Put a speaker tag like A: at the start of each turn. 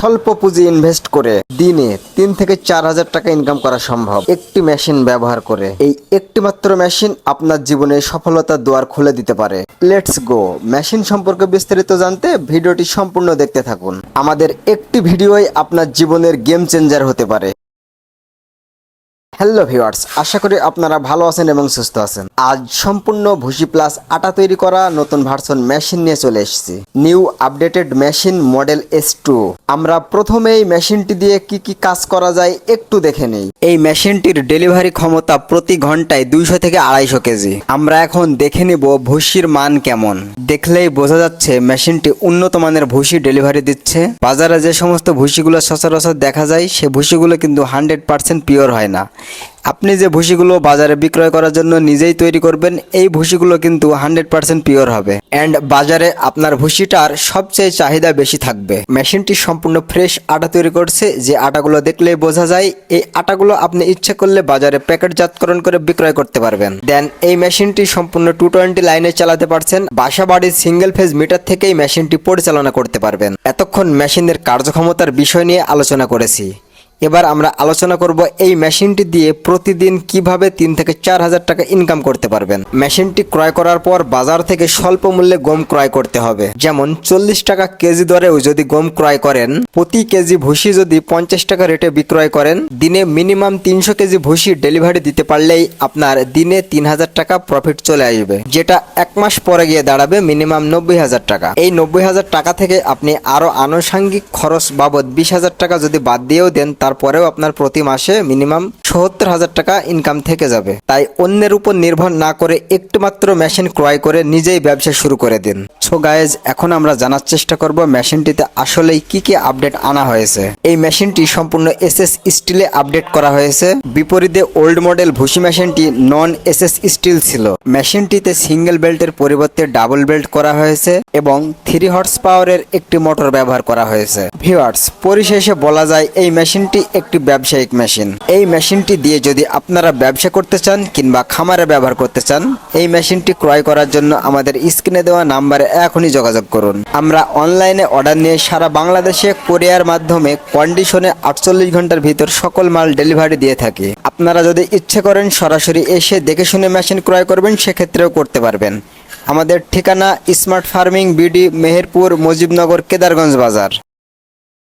A: স্বল্প পুঁজি ইনভেস্ট করে দিনে তিন থেকে চার হাজার টাকা ইনকাম করা সম্ভব। একটি মেশিন ব্যবহার করে। এই একটি মাত্র মেশিন আপনার জীবনে সফলতা দুয়ার খুলে দিতে পারে। লেটস গো মেশিন সম্পর্কে বিস্তারিত জানতে ভিডিওটি সম্পূর্ণ দেখতে থাকুন। আমাদের একটি ভিডিওই আপনার জীবনের গেম চেঞ্জার হতে পারে। হ্যালো ভিউয়ার্স, আশা করি আপনারা ভালো আছেন এবং সুস্থ আছেন। আজ সম্পূর্ণ ভুসি প্লাস আটা তৈরি করা নতুন ভার্সন মেশিন নিয়ে চলে এসেছি। New updated machine model S two আমরা প্রথমে এই মেশিনটি দিয়ে কি কি কাজ করা যায় একটু দেখে নেই। এই মেশিনটির ডেলিভারি ক্ষমতা প্রতি ঘন্টায় দুইশো থেকে আড়াইশো কেজি। আমরা এখন দেখে নিব ভুসির মান কেমন। দেখলেই বোঝা যাচ্ছে মেশিনটি উন্নত মানের ভুসি ডেলিভারি দিচ্ছে। বাজারে যে সমস্ত ভুসিগুলো সচরাচর দেখা যায়, সে ভুসিগুলো কিন্তু হান্ড্রেড পার্সেন্ট পিওর হয় না। আপনি যে ভুসিগুলো বাজারে বিক্রয় করার জন্য নিজেই তৈরি করবেন, এই ভুসিগুলো কিন্তু হান্ড্রেড পার্সেন্ট পিওর হবে। অ্যান্ড বাজারে আপনার ভুসিটার সবচেয়ে চাহিদা বেশি থাকবে। মেশিনটি সম্পূর্ণ ফ্রেশ আটা তৈরি করছে। যে আটাগুলো দেখলেই বোঝা যায়, এই আটাগুলো আপনি ইচ্ছে করলে বাজারে প্যাকেটজাতকরণ করে বিক্রয় করতে পারবেন। দেন এই মেশিনটি সম্পূর্ণ টু টোয়েন্টি লাইনে চালাতে পারছেন। বাসা বাড়ির সিঙ্গেল ফেজ মিটার থেকেই মেশিনটি পরিচালনা করতে পারবেন। এতক্ষণ মেশিনের কার্যক্ষমতার বিষয় নিয়ে আলোচনা করেছি। এবার আমরা আলোচনা করব এই মেশিনটি দিয়ে প্রতিদিন কীভাবে তিন থেকে চার হাজার টাকা ইনকাম করতে পারবেন। মেশিনটি ক্রয় করার পর বাজার থেকে স্বল্প মূল্যে গম ক্রয় করতে হবে। যেমন, চল্লিশ টাকা কেজি দরেও যদি গম ক্রয় করেন, প্রতি কেজি ভুসি যদি পঞ্চাশ টাকা রেটে বিক্রয় করেন, দিনে মিনিমাম তিনশো কেজি ভুসি ডেলিভারি দিতে পারলেই আপনার দিনে তিন হাজার টাকা প্রফিট চলে আসবে, যেটা এক মাস পরে গিয়ে দাঁড়াবে মিনিমাম নব্বই হাজার টাকা। এই নব্বই হাজার টাকা থেকে আপনি আরও আনুষাঙ্গিক খরচ বাবদ বিশ হাজার টাকা যদি বাদ দিয়েও দেন তারপরেও আপনার প্রতি মাসে মিনিমাম সত্তর হাজার টাকা ইনকাম থেকে যাবে। তাই অন্যের উপর নির্ভর না করে একটু মাত্র মেশিন ক্রয় করে নিজেই ব্যবসা শুরু করে দিন। সো গায়েজ এখন আমরা জানার চেষ্টা করব মেশিনটিতে আসলেই কি কি আপডেট আনা হয়েছে। এই মেশিনটি সম্পূর্ণ এসএস স্টিলে আপডেট করা হয়েছে। বিপরীতে ওল্ড মডেল ভুসি মেশিনটি নন এস এস স্টিল ছিল। মেশিনটিতে সিঙ্গেল বেল্টের পরিবর্তে ডাবল বেল্ট করা হয়েছে এবং থ্রি হর্স পাওয়ারের একটি মোটর ব্যবহার করা হয়েছে। ভিওয়ার্স পরিশেষে বলা যায়, এই মেশিনটি একটি ব্যবসায়িক মেশিন। এই মেশিনটি দিয়ে যদি আপনারা ব্যবসা করতে চান কিংবা খামারে ব্যবহার করতে চান, এই মেশিনটি ক্রয় করার জন্য আমাদের স্ক্রিনে দেওয়া নাম্বারে এখনই যোগাযোগ করুন। আমরা অনলাইনে অর্ডার নিয়ে সারা বাংলাদেশে কোরিয়ার মাধ্যমে কন্ডিশনে আটচল্লিশ ঘণ্টার ভিতর সকল মাল ডেলিভারি দিয়ে থাকি। আপনারা যদি ইচ্ছে করেন সরাসরি এসে দেখে শুনে মেশিন ক্রয় করবেন, সেক্ষেত্রেও করতে পারবেন। আমাদের ঠিকানা smart farming BD, Meherpur, Mujibnagar, Kedarganj বাজার।